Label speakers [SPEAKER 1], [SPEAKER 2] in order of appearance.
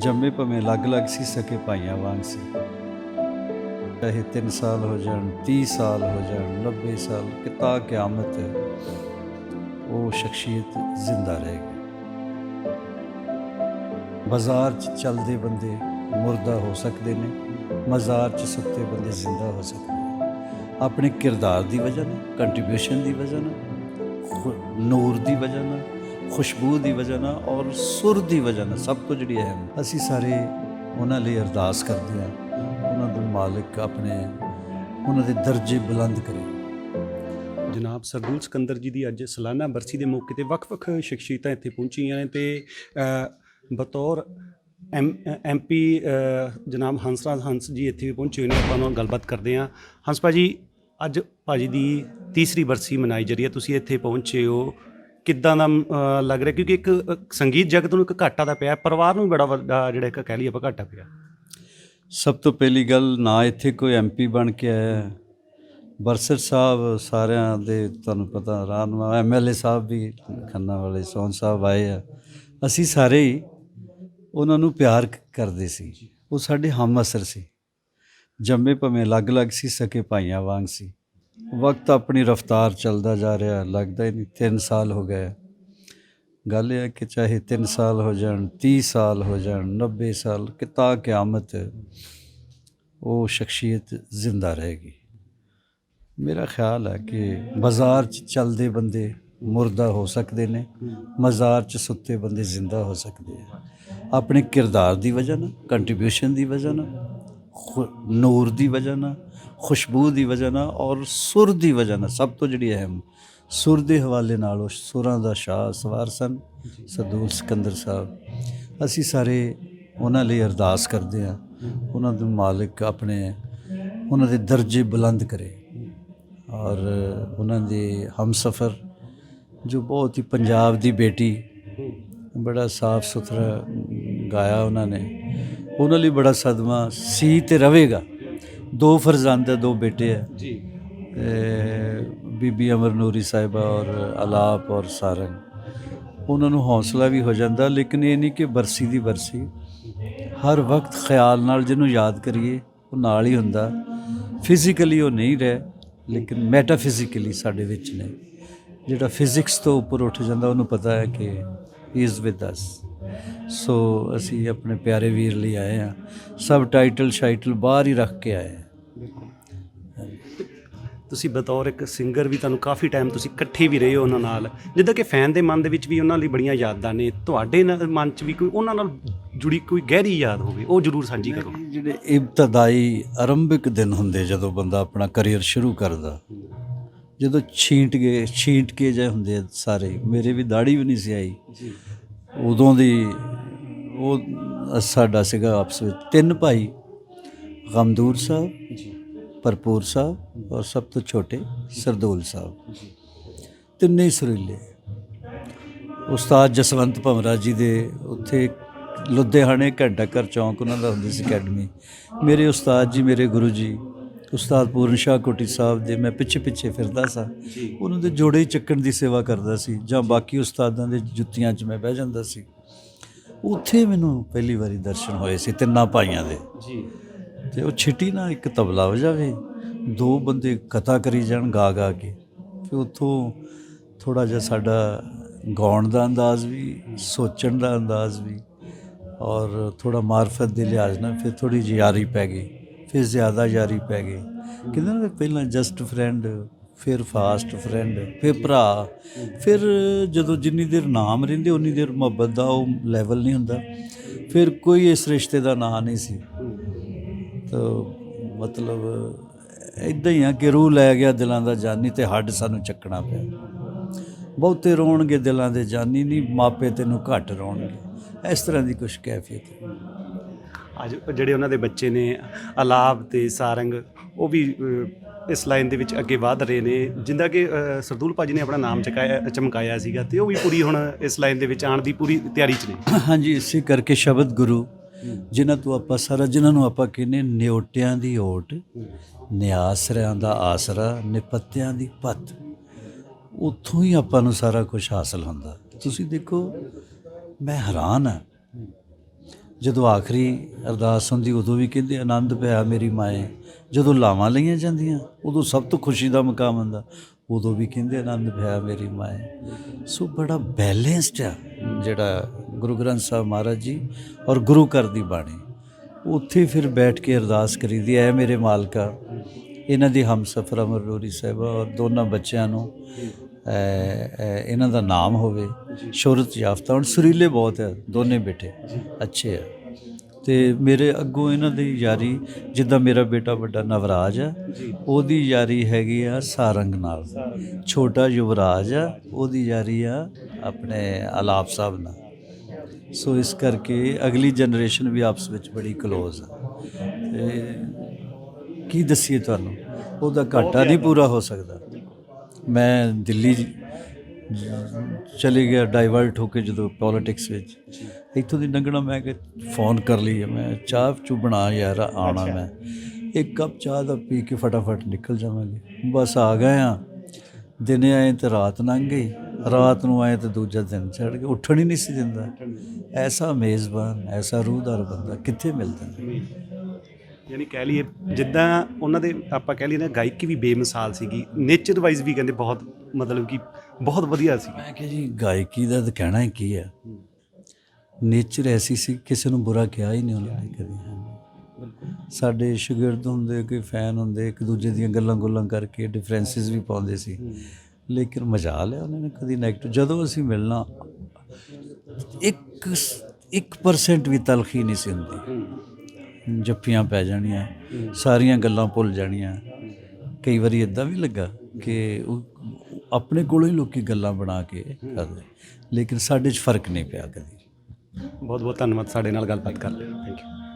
[SPEAKER 1] ਜੰਮੇ ਭਵੇਂ ਅਲੱਗ-ਅਲੱਗ ਸੀ, ਸਕੇ ਭਾਈਆਂ ਵਾਂਗ ਸੀ। ਚਾਹੇ 3 ਸਾਲ ਹੋ ਜਾਣ 30 ਸਾਲ ਹੋ ਜਾਣ 90 ਸਾਲ, ਕਿਤਾ ਕਿਆਮਤ ਹੈ ਉਹ ਸ਼ਖਸੀਅਤ ਜ਼ਿੰਦਾ ਰਹੇਗੀ ਬਾਜ਼ਾਰ 'ਚ ਚੱਲਦੇ ਬੰਦੇ ਮੁਰਦਾ ਹੋ ਸਕਦੇ ਨੇ, ਮਜ਼ਾਰ 'ਚ ਸੁੱਤੇ ਬੰਦੇ ਜ਼ਿੰਦਾ ਹੋ ਸਕਦੇ ਨੇ। ਆਪਣੇ ਕਿਰਦਾਰ ਦੀ ਵਜ੍ਹਾ ਨਾਲ ਕੰਟਰੀਬਿਊਸ਼ਨ ਦੀ ਵਜ੍ਹਾ ਨਾਲ ਨੂਰ ਦੀ ਵਜ੍ਹਾ ਨਾਲ ਖੁਸ਼ਬੂ ਦੀ ਵਜ੍ਹਾ ਨਾਲ ਔਰ ਸੁਰ ਦੀ ਵਜ੍ਹਾ ਨਾਲ ਸਭ ਕੁਝ ਜਿਹੜੀ ਹੈ ਅਸੀਂ ਸਾਰੇ ਉਹਨਾਂ ਲਈ ਅਰਦਾਸ ਕਰਦੇ ਹਾਂ। ਉਹਨਾਂ ਦੇ ਮਾਲਕ ਆਪਣੇ ਉਹਨਾਂ ਦੇ ਦਰਜੇ ਬੁਲੰਦ ਕਰੇ।
[SPEAKER 2] ਜਨਾਬ ਸਰਦੂਲ ਸਿਕੰਦਰ ਜੀ ਦੀ ਅੱਜ ਸਾਲਾਨਾ ਬਰਸੀ ਦੇ ਮੌਕੇ ਤੇ ਵੱਖ-ਵੱਖ ਸ਼ਖਸੀਅਤਾਂ ਇੱਥੇ ਪਹੁੰਚੀਆਂ ਨੇ ਤੇ ਅ, ਬਤੌਰ ਐਮਪੀ ਜਨਾਬ ਹੰਸਰਾਜ ਹੰਸ ਜੀ ਇੱਥੇ ਵੀ ਪਹੁੰਚੇ ਹੋਏ ਨੇ। ਆਪਾਂ ਨਾਲ ਗੱਲਬਾਤ ਕਰਦੇ ਹਾਂ। ਹੰਸ ਭਾਜੀ ਅੱਜ ਭਾਜੀ ਦੀ ਤੀਸਰੀ ਬਰਸੀ ਮਨਾਈ ਜਾ ਰਹੀ ਹੈ। ਤੁਸੀਂ ਇੱਥੇ ਪਹੁੰਚੇ ਹੋ। ਕਿੱਦਾਂ ਦਾ ਅ, ਲੱਗ ਰਿਹਾ? ਕਿਉਂਕਿ ਇੱਕ ਅ, ਸੰਗੀਤ ਜਗਤ ਨੂੰ ਇੱਕ ਘਾਟਾ ਦਾ ਪਿਆ ਪਰਿਵਾਰ ਨੂੰ ਵੀ ਬੜਾ ਵੱਡਾ ਜਿਹੜਾ ਇੱਕ ਕਹਿ ਲਈਏ ਆਪਾਂ ਘਾਟਾ ਪਿਆ।
[SPEAKER 1] ਸਭ ਤੋਂ ਪਹਿਲੀ ਗੱਲ ਨਾ ਇੱਥੇ ਕੋਈ ਐਮਪੀ ਬਣ ਕੇ ਆਇਆ। ਹੈ। ਬਰਸਰ ਸਾਹਿਬ ਸਾਰਿਆਂ ਦੇ ਤੁਹਾਨੂੰ ਪਤਾ ਰਾਨਵਾ ਐਮਐਲਏ ਸਾਹਿਬ ਵੀ ਖੰਨਾ ਵਾਲੇ ਸੋਹਣ ਸਾਹਿਬ ਆਏ ਆ। ਅਸੀਂ ਸਾਰੇ ਹੀ ਉਹਨਾਂ ਨੂੰ ਪਿਆਰ ਕ- ਕਰਦੇ ਸੀ। ਉਹ ਸਾਡੇ ਹਮ ਅਸਰ ਸੀ। ਜੰਮੇ ਭਵੇਂ ਅਲੱਗ-ਅਲੱਗ ਸੀ ਸਕੇ ਭਾਈਆਂ ਵਾਂਗ ਸੀ। ਵਕਤ ਆਪਣੀ ਰਫ਼ਤਾਰ ਚੱਲਦਾ ਜਾ ਰਿਹਾ, ਲੱਗਦਾ ਹੀ ਨਹੀਂ 3 ਸਾਲ ਹੋ ਗਏ। ਗੱਲ ਇਹ ਹੈ ਕਿ ਚਾਹੇ 3 ਸਾਲ ਹੋ ਜਾਣ 30 ਸਾਲ ਹੋ ਜਾਣ 90 ਸਾਲ ਕਿਤਾ ਕਿਆਮਤ ਉਹ ਸ਼ਖਸੀਅਤ ਜ਼ਿੰਦਾ ਰਹੇਗੀ। ਮੇਰਾ ਖਿਆਲ ਹੈ ਕਿ ਬਾਜ਼ਾਰ 'ਚ ਚੱਲਦੇ ਬੰਦੇ ਮੁਰਦਾ ਹੋ ਸਕਦੇ ਨੇ, ਮਜ਼ਾਰ 'ਚ ਸੁੱਤੇ ਬੰਦੇ ਜ਼ਿੰਦਾ ਹੋ ਸਕਦੇ ਆ। ਆਪਣੇ ਕਿਰਦਾਰ ਦੀ ਵਜ੍ਹਾ ਨਾਲ ਕੰਟਰੀਬਿਊਸ਼ਨ ਦੀ ਵਜ੍ਹਾ ਨਾਲ, ਖੁ- ਨੂਰ ਦੀ ਵਜ੍ਹਾ ਨਾਲ ਖੁਸ਼ਬੂ ਦੀ ਵਜ੍ਹਾ ਨਾਲ ਔਰ ਸੁਰ ਦੀ ਵਜ੍ਹਾ ਨਾਲ, ਸਭ ਤੋਂ ਜਿਹੜੀ ਅਹਿਮ, ਸੁਰ ਦੇ ਹਵਾਲੇ ਨਾਲ ਉਹ ਸੁਰਾਂ ਦਾ ਸ਼ਾਹ ਸਵਾਰ ਸਨ ਸਰਦੂਲ ਸਿਕੰਦਰ ਸਾਹਿਬ। ਅਸੀਂ ਸਾਰੇ ਉਹਨਾਂ ਲਈ ਅਰਦਾਸ ਕਰਦੇ ਹਾਂ, ਉਹਨਾਂ ਦੇ ਮਾਲਕ ਆਪਣੇ, ਉਹਨਾਂ ਦੇ ਦਰਜੇ ਬੁਲੰਦ ਕਰੇ। ਔਰ ਉਹਨਾਂ ਦੇ ਹਮਸਫਰ, ਜੋ ਬਹੁਤ ਹੀ ਪੰਜਾਬ ਦੀ ਬੇਟੀ, ਬੜਾ ਸਾਫ਼ ਸੁਥਰਾ ਗਾਇਆ ਉਹਨਾਂ ਨੇ, ਉਹਨਾਂ ਲਈ ਬੜਾ ਸਦਮਾ, ਸੀ ਤੇ ਰਹੇਗਾ। ਦੋ ਫਰਜ਼ੰਦ ਹੈ ਦੋ ਬੇਟੇ ਹੈ
[SPEAKER 2] ਜੀ।
[SPEAKER 1] ਬੀਬੀ ਅਮਰ ਨੂਰੀ ਸਾਹਿਬਾ ਔਰ ਆਲਾਪ ਔਰ ਸਾਰੰਗ। ਉਹਨਾਂ ਨੂੰ ਹੌਸਲਾ ਵੀ ਹੋ ਜਾਂਦਾ ਲੇਕਿਨ ਇਹ ਨਹੀਂ ਕਿ ਬਰਸੀ ਦੀ ਬਰਸੀ। ਹਰ ਵਕਤ ਖਿਆਲ ਨਾਲ ਜਿਹਨੂੰ ਯਾਦ ਕਰੀਏ ਉਹ ਨਾਲ ਹੀ ਹੁੰਦਾ। ਫਿਜ਼ੀਕਲੀ ਉਹ ਨਹੀਂ ਰਹਿ ਲੇਕਿਨ ਮੈਟਾਫਿਜ਼ੀਕਲੀ ਸਾਡੇ ਵਿੱਚ ਨੇ। ਜਿਹੜਾ ਫਿਜ਼ਿਕਸ ਤੋਂ ਉੱਪਰ ਉੱਠ ਜਾਂਦਾ ਉਹਨੂੰ ਪਤਾ ਹੈ ਕਿ ਹੀ ਇਜ਼ ਵਿਦ ਅਸ ਸੋ ਅਸੀਂ ਆਪਣੇ ਪਿਆਰੇ ਵੀਰ ਲਈ ਆਏ ਹਾਂ। ਸਬ ਟਾਈਟਲ ਸ਼ਾਈਟਲ ਬਾਹਰ ਹੀ ਰੱਖ ਕੇ ਆਏ
[SPEAKER 2] ਤੁਸੀਂ ਬਤੌਰ ਇੱਕ ਸਿੰਗਰ ਵੀ ਤੁਹਾਨੂੰ ਕਾਫੀ ਟਾਈਮ ਤੁਸੀਂ ਇਕੱਠੇ ਵੀ ਰਹੇ ਹੋ ਉਹਨਾਂ ਨਾਲ। ਜਿੱਦਾਂ ਕਿ ਫੈਨ ਦੇ ਮਨ ਦੇ ਵਿੱਚ ਵੀ ਉਹਨਾਂ ਲਈ ਬੜੀਆਂ ਯਾਦਾਂ ਨੇ। ਤੁਹਾਡੇ ਨਾਲ ਮਨ 'ਚ ਵੀ ਕੋਈ ਉਹਨਾਂ ਨਾਲ ਜੁੜੀ ਕੋਈ ਗਹਿਰੀ ਯਾਦ ਹੋਵੇ ਉਹ ਜ਼ਰੂਰ ਸਾਂਝੀ ਕਰੋ।
[SPEAKER 1] ਜਿਹੜੇ ਇਬਤਦਾਈ ਆਰੰਭਿਕ ਦਿਨ ਹੁੰਦੇ ਜਦੋਂ ਬੰਦਾ ਆਪਣਾ ਕੈਰੀਅਰ ਸ਼ੁਰੂ ਕਰਦਾ ਜਦੋਂ ਛੀਂਟ ਗਏ ਛੀਂਟ ਕੇ ਜੇ ਹੁੰਦੇ ਆ ਸਾਰੇ ਮੇਰੇ ਵੀ ਦਾੜੀ ਵੀ ਨਹੀਂ ਸੀ ਆਈ।
[SPEAKER 2] ਜੀ।
[SPEAKER 1] ਉਦੋਂ ਦੀ ਉਹ ਸਾਡਾ ਸੀਗਾ ਆਪਸ ਵਿੱਚ ਤਿੰਨ ਭਾਈ ਗਮਦੂਰ ਸਾਹਿਬ
[SPEAKER 2] ਜੀ।
[SPEAKER 1] ਭਰਪੂਰ ਸਾਹਿਬ ਔਰ ਸਭ ਤੋਂ ਛੋਟੇ ਸਰਦੂਲ ਸਾਹਿਬ। ਤਿੰਨੇ ਹੀ ਸੁਰੀਲੇ। ਉਸਤਾਦ ਜਸਵੰਤ ਭਮਰਾ ਜੀ ਦੇ ਉੱਥੇ ਲੁਧਿਆਣੇ ਘੰਟਾ ਘਰ ਚੌਂਕ ਉਹਨਾਂ ਦਾ ਹੁੰਦੀ ਸੀ ਅਕੈਡਮੀ। ਮੇਰੇ ਉਸਤਾਦ ਜੀ ਮੇਰੇ ਗੁਰੂ ਜੀ ਉਸਤਾਦ ਪੂਰਨ ਸ਼ਾਹ ਕੋਟੀ ਸਾਹਿਬ ਦੇ ਮੈਂ ਪਿੱਛੇ ਪਿੱਛੇ ਫਿਰਦਾ ਸਾਂ ਉਹਨਾਂ ਦੇ ਜੋੜੇ ਚੱਕਣ ਦੀ ਸੇਵਾ ਕਰਦਾ ਸੀ ਜਾਂ ਬਾਕੀ ਉਸਤਾਦਾਂ ਦੇ ਜੁੱਤੀਆਂ 'ਚ ਮੈਂ ਬਹਿ ਜਾਂਦਾ ਸੀ। ਉੱਥੇ ਮੈਨੂੰ ਪਹਿਲੀ ਵਾਰੀ ਦਰਸ਼ਨ ਹੋਏ ਸੀ ਤਿੰਨਾਂ ਭਾਈਆਂ ਦੇ।
[SPEAKER 2] ਜੀ।
[SPEAKER 1] ਤੇ ਉਹ ਛਿੱਟੀ ਨਾ ਇੱਕ ਤਬਲਾ ਵਜਾਵੇ ਦੋ ਬੰਦੇ ਕਥਾ ਕਰੀ ਜਾਣ ਗਾ ਗਾ ਕੇ ਫਿਰ ਉੱਥੋਂ ਥੋੜਾ ਜਿਹਾ ਸਾਡਾ ਗਾਉਣ ਦਾ ਅੰਦਾਜ਼ ਵੀ ਸੋਚਣ ਦਾ ਅੰਦਾਜ਼ ਵੀ ਔਰ ਥੋੜਾ ਮਾਰਫਤ ਦੇ ਲਿਹਾਜ਼ ਨਾਲ ਫਿਰ ਥੋੜੀ ਜਿਹੀ ਯਾਰੀ ਪੈ ਗਈ। ਫਿਰ ਜ਼ਿਆਦਾ ਯਾਰੀ ਪੈ ਗਈ। ਕਹਿੰਦੇ ਨਾ ਪਹਿਲਾਂ ਜਸਟ ਫਰੈਂਡ ਫਿਰ ਫਾਸਟ ਫਰੈਂਡ ਫਿਰ ਭਰਾ, ਫਿਰ ਜਦੋਂ ਜਿੰਨੀ ਦੇਰ ਨਾਮ ਰਹਿੰਦੇ ਉਨੀ ਦੇਰ ਮੁਹੱਬਤ ਦਾ ਉਹ ਲੈਵਲ ਨਹੀਂ ਹੁੰਦਾ। ਫਿਰ ਕੋਈ ਇਸ ਰਿਸ਼ਤੇ ਦਾ ਨਾਂ ਨਹੀਂ ਸੀ। ਤਾਂ ਮਤਲਬ ਇਦਾਂ ਹੀ ਆ ਕਿ ਰੂਹ ਲੈ ਗਿਆ ਦਿਲਾਂ ਦਾ ਜਾਨੀ ਤੇ ਹੱਡ ਸਾਨੂੰ ਚੱਕਣਾ ਪਿਆ। ਬਹੁਤੇ ਰੋਣਗੇ ਦਿਲਾਂ ਦੇ ਜਾਨੀ ਨਹੀਂ, ਮਾਪੇ ਤੈਨੂੰ ਘੱਟ ਰੋਣਗੇ। ਇਸ ਤਰ੍ਹਾਂ ਦੀ ਕੁਝ ਕੈਫੀਅਤ
[SPEAKER 2] ਅੱਜ ਜਿਹੜੇ ਉਹਨਾਂ ਦੇ ਬੱਚੇ ਨੇ ਅਲਾਬ ਤੇ ਸਾਰੰਗ ਉਹ ਵੀ ਇਸ ਲਾਈਨ ਦੇ ਵਿੱਚ ਅੱਗੇ ਵਧ ਰਹੇ ਨੇ। ਜਿੰਦਾ ਕਿ ਅ, ਸਰਦੂਲ ਭਾਜੀ ਨੇ ਆਪਣਾ ਨਾਮ ਚਕਾਇਆ ਚਮਕਾਇਆ ਸੀਗਾ ਤੇ ਉਹ ਵੀ ਪੂਰੀ ਹੁਣ ਇਸ ਲਾਈਨ ਦੇ ਵਿੱਚ ਆਉਣ ਦੀ ਪੂਰੀ ਤਿਆਰੀ 'ਚ ਨੇ।
[SPEAKER 1] ਹਾਂਜੀ ਇਸੇ ਕਰਕੇ ਸ਼ਬਦ ਗੁਰੂ ਜਿਨ੍ਹਾਂ ਤੋਂ ਆਪਾਂ ਸਾਰਾ ਜਿਨ੍ਹਾਂ ਨੂੰ ਆਪਾਂ ਕਹਿੰਦੇ ਨਿਓਟਿਆਂ ਦੀ ਓਟ ਨਿਆਸਰਿਆਂ ਦਾ ਆਸਰਾ ਨਿਪੱਤਿਆਂ ਦੀ ਪੱਤ ਉੱਥੋਂ ਹੀ ਆਪਾਂ ਨੂੰ ਸਾਰਾ ਕੁਝ ਹਾਸਲ ਹੁੰਦਾ। ਤੁਸੀਂ ਦੇਖੋ ਮੈਂ ਹੈਰਾਨ ਹਾਂ ਜਦੋਂ ਆਖਰੀ ਅਰਦਾਸ ਹੁੰਦੀ, ਉਦੋਂ ਵੀ ਕਹਿੰਦੇ, ਆਨੰਦ ਪਿਆ ਮੇਰੀ ਮਾਏ। ਜਦੋਂ ਲਾਵਾਂ ਲਈਆਂ ਜਾਂਦੀਆਂ, ਉਦੋਂ ਸਭ ਤੋਂ ਖੁਸ਼ੀ ਦਾ ਮੁਕਾਮ ਹੁੰਦਾ। ਉਦੋਂ ਵੀ ਕਹਿੰਦੇ, ਆਨੰਦ ਪਿਆ ਮੇਰੀ ਮਾਏ। ਸੋ ਬੜਾ ਬੈਲੈਂਸਡ ਆ ਜਿਹੜਾ ਗੁਰੂ ਗ੍ਰੰਥ ਸਾਹਿਬ ਮਹਾਰਾਜ ਜੀ ਔਰ ਗੁਰੂ ਘਰ ਦੀ ਬਾਣੀ। ਉੱਥੇ ਫਿਰ ਬੈਠ ਕੇ ਅਰਦਾਸ ਕਰੀਦੀ, ਐ ਮੇਰੇ ਮਾਲਕਾ, ਇਹਨਾਂ ਦੀ ਹਮਸਫਰ ਅਮਰ ਰੋਰੀ ਸਾਹਿਬਾ ਔਰ ਦੋਨਾਂ ਬੱਚਿਆਂ ਨੂੰ ਇਹਨਾਂ ਦਾ ਨਾਮ ਹੋਵੇ ਸ਼ੋਹਰਤ ਯਾਫਤਾ ਹੁਣ ਸੁਰੀਲੇ ਬਹੁਤ ਹੈ ਦੋਨੇ ਬੇਟੇ ਅੱਛੇ ਆ। ਤੇ ਮੇਰੇ ਅੱਗੋਂ ਇਹਨਾਂ ਦੀ ਯਾਰੀ ਜਿੱਦਾਂ ਮੇਰਾ ਬੇਟਾ ਵੱਡਾ ਨਵਰਾਜ ਆ ਉਹਦੀ ਯਾਰੀ ਹੈਗੀ ਆ ਸਾਰੰਗ ਨਾਲ। ਛੋਟਾ ਯੁਵਰਾਜ ਆ ਉਹਦੀ ਯਾਰੀ ਆ ਆਪਣੇ ਆਲਾਪ ਸਾਹਿਬ ਨਾਲ। ਸੋ ਇਸ ਕਰਕੇ ਅਗਲੀ ਜਨਰੇਸ਼ਨ ਵੀ ਆਪਸ ਵਿੱਚ ਬੜੀ ਕਲੋਜ਼ ਆ। ਤੇ ਕੀ ਦੱਸੀਏ ਤੁਹਾਨੂੰ? ਉਹਦਾ ਘਾਟਾ ਨਹੀਂ ਪੂਰਾ ਹੋ ਸਕਦਾ। ਮੈਂ ਦਿੱਲੀ ਚਲੇ ਗਿਆ ਡਾਈਵਰਟ ਹੋ ਕੇ ਜਦੋਂ ਪੋਲਿਟਿਕਸ ਵਿੱਚ। ਇੱਥੋਂ ਦੀ ਲੰਘਣਾ ਮੈਂ ਕਿ ਫੋਨ ਕਰ ਲਈ ਮੈਂ ਚਾਹ ਚੂ ਬਣਾ ਯਾਰ ਆਣਾ ਮੈਂ। ਇੱਕ ਕੱਪ ਚਾਹ ਦਾ ਪੀ ਕੇ ਫਟਾਫਟ ਨਿਕਲ ਜਾਵਾਂਗੇ। ਬਸ ਆ ਗਏ ਆ। ਦਿਨੇ ਆਏ ਤੇ ਰਾਤ ਲੰਘ ਗਈ। ਰਾਤ ਨੂੰ ਆਏ ਤੇ ਦੂਜਾ ਦਿਨ ਚੜ ਗਿਆ ਉੱਠਣ ਹੀ ਨਹੀਂ ਸੀ ਦਿੰਦਾ। ਐਸਾ ਮੇਜ਼ਬਾਨ ਐਸਾ ਰੂਹਦਾਰ ਬੰਦਾ ਕਿੱਥੇ ਮਿਲਦਾ?
[SPEAKER 2] ਯਾਨੀ ਕਹਿ ਲਈਏ, ਜਿੱਦਾਂ ਉਹਨਾਂ ਦੇ ਆਪਾਂ ਕਹਿ ਲਈਏ ਨਾ, ਗਾਇਕੀ ਵੀ ਬੇਮਿਸਾਲ ਸੀਗੀ। ਨੇਚਰ ਵਾਈਜ਼ ਵੀ ਕਹਿੰਦੇ ਬਹੁਤ, ਮਤਲਬ ਕਿ ਬਹੁਤ ਵਧੀਆ ਸੀ।
[SPEAKER 1] ਮੈਂ ਕਿਹਾ ਜੀ, ਗਾਇਕੀ ਦਾ ਤਾਂ ਕਹਿਣਾ ਹੀ ਕੀ ਹੈ ਨੇਚਰ ਐਸੀ ਸੀ, ਕਿਸੇ ਨੂੰ ਬੁਰਾ ਕਿਹਾ ਹੀ ਨਹੀਂ ਉਹਨਾਂ ਨੇ ਕਦੇ। ਸਾਡੇ ਸ਼ਾਗਿਰਦ ਹੁੰਦੇ, ਕੋਈ ਫੈਨ ਹੁੰਦੇ, ਇੱਕ ਦੂਜੇ ਦੀਆਂ ਗੱਲਾਂ ਗੁੱਲਾਂ ਕਰਕੇ ਡਿਫਰੈਂਸਿਸ ਵੀ ਪਾਉਂਦੇ ਸੀ। ਲੇਕਿਨ ਮਜ਼ਾ ਲਿਆ ਉਹਨਾਂ ਨੇ ਕਦੀ ਨੈਗੇਟਿਵ ਜਦੋਂ ਅਸੀਂ ਮਿਲਣਾ, ਇੱਕ 1% ਵੀ ਤਲਖੀ ਨਹੀਂ ਸੀ ਹੁੰਦੀ। ਜੱਫੀਆਂ ਪੈ ਜਾਣੀਆਂ, ਸਾਰੀਆਂ ਗੱਲਾਂ ਭੁੱਲ ਜਾਣੀਆਂ। ਕਈ ਵਾਰੀ ਇਦਾਂ ਵੀ ਲੱਗਾ ਕਿ ਉਹ ਆਪਣੇ ਕੋਲੋਂ ਹੀ ਲੋਕੀ ਗੱਲਾਂ ਬਣਾ ਕੇ ਕਰਦੇ, ਲੇਕਿਨ ਸਾਡੇ 'ਚ ਫ਼ਰਕ ਨਹੀਂ ਪਿਆ ਕਦੀ।
[SPEAKER 2] ਬਹੁਤ ਬਹੁਤ ਧੰਨਵਾਦ ਸਾਡੇ ਨਾਲ ਗੱਲਬਾਤ ਕਰਨ ਲਈ।